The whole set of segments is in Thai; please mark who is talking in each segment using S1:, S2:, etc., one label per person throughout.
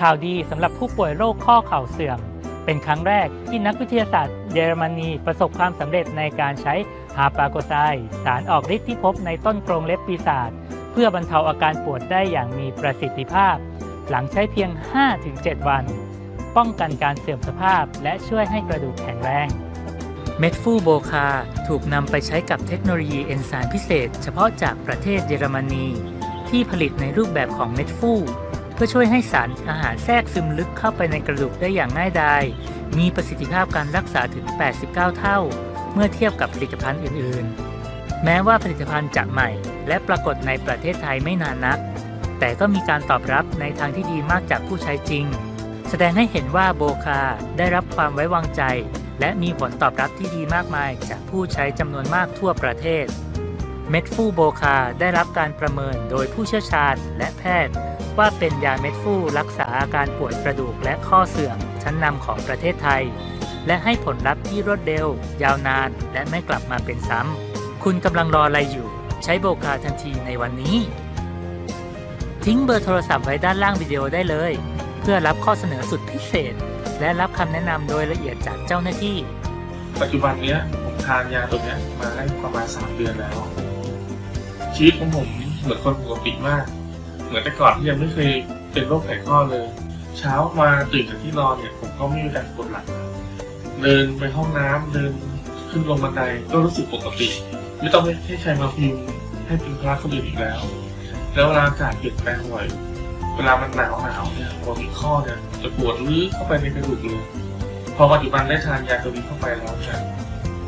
S1: ข่าวดีสำหรับผู้ป่วยโรคข้อเข่าเสื่อม เป็นครั้งแรกที่นักวิทยาศาสตร์เยอรมนีประสบความสำเร็จในการใช้ฮาปาโกไซสารออกฤทธิ์ที่พบในต้นกรงเล็บปีศาจเพื่อบรรเทาอาการปวดได้อย่างมีประสิทธิภาพ หลังใช้เพียง 5-7 วัน ป้องกันการเสื่อมสภาพ และช่วยให้กระดูกแข็งแรงเม็ดฟูโบคาถูกนำไปใช้กับเทคโนโลยีเอนไซม์พิเศษ เฉพาะจากประเทศเยอรมนี ที่ผลิตในรูปแบบของเม็ดฟู พื่อช่วยให้สารอาหารแทรกซึมลึกเข้าไปในกระดูกได้อย่างง่ายดาย มีประสิทธิภาพการรักษาถึง 89 เท่า เมื่อเทียบกับผลิตภัณฑ์อื่น ๆ แม้ว่าผลิตภัณฑ์จะใหม่ และปรากฏในประเทศไทยไม่นานนัก แต่ก็มีการตอบรับในทางที่ดีมากจากผู้ใช้จริง แสดงให้เห็นว่าโบคาได้รับความไว้วางใจ และมีผลตอบรับที่ดีมากมายจากผู้ใช้จำนวนมากทั่วประเทศ เม็ดฟูโบคาได้รับการประเมินโดยผู้เชี่ยวชาญและแพทย์ ว่าเป็นยาเม็ดฟู่รักษาอาการปวดกระดูกและข้อเสื่อมชั้นนำของประเทศไทย และให้ผลลัพธ์ที่รวดเร็ว ยาวนาน และไม่กลับมาเป็นซ้ำ คุณกำลังรออะไรอยู่ ใช้โบคาทันทีในวันนี้ ทิ้งเบอร์โทรศัพท์ไว้ด้านล่างวิดีโอได้เลย เพื่อรับข้อเสนอสุดพิเศษ และรับคำแนะนำโดยละเอียดจากเจ้าหน้าที่
S2: ปัจจุบันเนี้ยผมทานยาตัวเนี้ยมาได้ประมาณสามเดือนแล้วชีวิตของผมเหมือนคนปกติมาก เหมือนแต่ก่อนที่ยังไม่เคยเป็นโรคไขข้อเลย เช้ามาตื่นจากที่นอนเนี่ยผมก็ไม่มีอาการปวดหลังเดินไปห้องน้ำเดินขึ้นลงบันไดก็รู้สึกปกติ ไม่ต้องให้ใครมาพิมพ์ให้เป็นภาระคนอื่นอีกแล้ว แล้วเวลาอากาศเปลี่ยนแปลงบ่อยเวลามันหนาวหนาวเนี่ยพอมีข้อเนี่ยจะปวดลึกเข้าไปในกระดูกเลยพอปัจจุบันได้ทานยาตัวนี้เข้าไปแล้วเนี่ย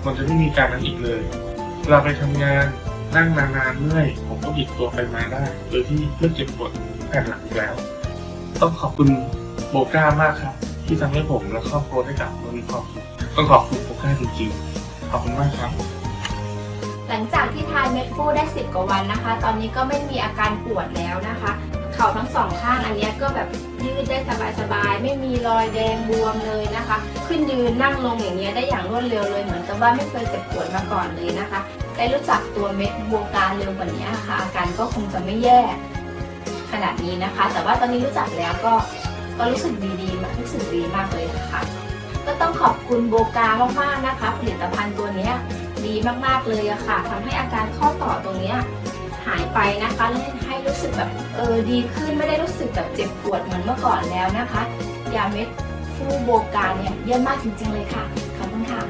S2: มันจะไม่มีการนั้นอีกเลยเวลาไปทำงาน นั่งนานๆเมื่อยผมก็บิดตัวไปมาได้โดยที่ไม่เจ็บปวดแผ่นหลังอีกแล้ว ต้องขอบคุณโบก้ามากครับ ที่ทำให้ผมและครอบครัวได้กลับมามีความสุขต้องขอบคุณโบก้าจริงๆขอบคุณมากครับ
S3: หลังจากที่ทานเม็ดฟูได้ 10 กว่าวันนะคะ ตอนนี้ก็ไม่มีอาการปวดแล้วนะคะ เข่าทั้งสองข้างอันนี้ก็แบบยืดได้สบายๆ ไม่มีรอยแดงบวมเลยนะคะ ขึ้นยืนนั่งลงอย่างเงี้ยได้อย่างรวดเร็วเลยเหมือนกับว่าไม่เคยเจ็บปวดมาก่อนเลยนะคะ ได้รู้จักตัวเม็ดโบวการเร็วกว่านี้ค่ะ อาการก็คงจะไม่แย่ขนาดนี้นะคะ แต่ว่าตอนนี้รู้จักแล้วก็ก็รู้สึกดีๆมากรู้สึกดีมากเลยนะคะก็ต้องขอบคุณโบกามากๆนะคะ ผลิตภัณฑ์ตัวเนี้ยดีมากๆเลยอะค่ะทำให้อาการข้อต่อตรงเนี้ยหายไปนะคะและให้ รู้สึกแบบเออดีขึ้นไม่ได้รู้สึกแบบเจ็บปวดเหมือนเมื่อก่อนแล้วนะคะ ยาเม็ดฟูโบการเนี่ยเยี่ยมมากจริงๆเลยค่ะขอบคุณค่ะ